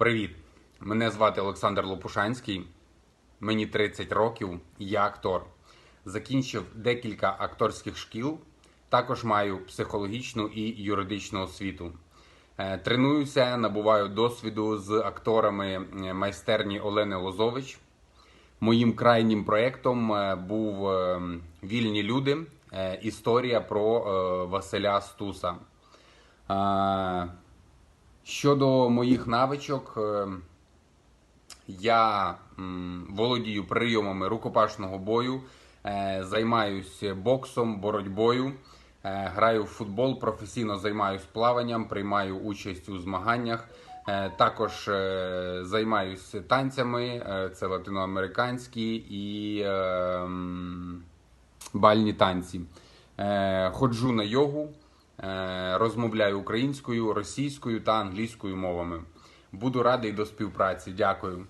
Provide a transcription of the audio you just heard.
Привіт! Мене звати Олександр Лопушанський. Мені 30 років, я актор. Закінчив декілька акторських шкіл. Також маю психологічну і юридичну освіту. Е, Тренуюся, набуваю досвіду з акторами е, майстерні Олени Лозович. Моїм крайнім проєктом е, був Вільні люди. Історія про Василя Стуса. Щодо моїх навичок, е, я володію прийомами рукопашного бою, е, займаюсь боксом, боротьбою, е, граю в футбол, професійно займаюсь плаванням, приймаю участь у змаганнях. Також займаюсь танцями, це латиноамериканські і бальні танці. Ходжу на йогу, розмовляю українською, російською та англійською мовами. Буду радий до співпраці. Дякую.